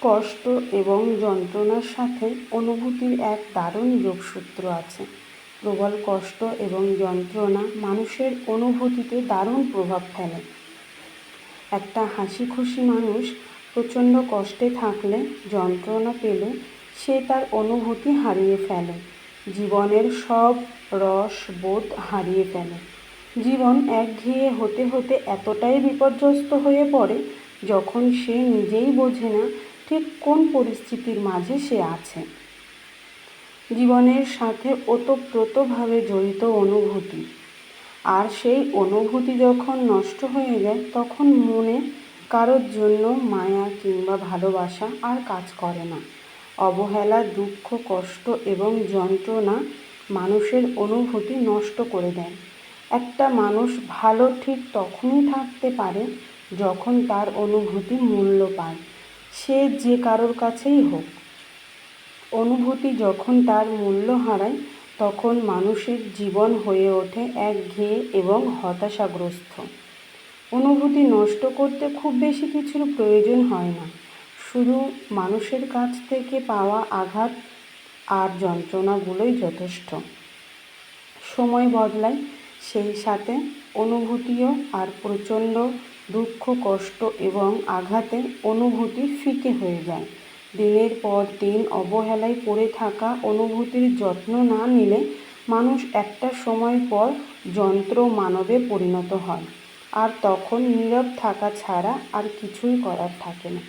কষ্ট এবং যন্ত্রণার সাথে অনুভূতির এক দারুণ যোগসূত্র আছে। প্রবল কষ্ট এবং যন্ত্রণা মানুষের অনুভূতিতে দারুণ প্রভাব ফেলে। একটা হাসি খুশি মানুষ প্রচণ্ড কষ্টে থাকলে, যন্ত্রণা পেলে, সে তার অনুভূতি হারিয়ে ফেলে। জীবনের সব রস বোধ হারিয়ে ফেলে। জীবন একঘেয়ে হতে হতে এতটাই বিপর্যস্ত হয়ে পড়ে, যখন সে নিজেই বোঝে না ঠিক কোন পরিস্থিতির মাঝে সে আছে? জীবনের সাথে ওতপ্রোতভাবে জড়িত অনুভূতি। আর সেই অনুভূতি যখন নষ্ট হয়ে যায়, তখন মনে কারোর জন্য মায়া কিংবা ভালোবাসা আর কাজ করে না। অবহেলা, দুঃখ, কষ্ট এবং যন্ত্রণা মানুষের অনুভূতি নষ্ট করে দেয়। একটা মানুষ ভালো ঠিক তখনই থাকতে পারে যখন তার অনুভূতি মূল্য পায়। সে যে কারোর কাছেই হোক। অনুভূতি যখন তার মূল্য হারায়, তখন মানুষের জীবন হয়ে ওঠে একঘেয়ে এবং হতাশাগ্রস্ত। অনুভূতি নষ্ট করতে খুব বেশি কিছুর প্রয়োজন হয় না। শুধু মানুষের কাছ থেকে পাওয়া আঘাত আর যন্ত্রণাগুলোই যথেষ্ট। সময় বদলায়, সেই সাথে অনুভূতিও আর প্রচণ্ড দুঃখ, কষ্ট এবং আঘাতে অনুভূতি ফিকে হয়ে যায়। দিনের পর দিন অবহেলায় পড়ে থাকা অনুভূতির যত্ন না নিলে মানুষ একটা সময় পর যন্ত্র মানবে পরিণত হয়। আর তখন নীরব থাকা ছাড়া আর কিছুই করার থাকে না।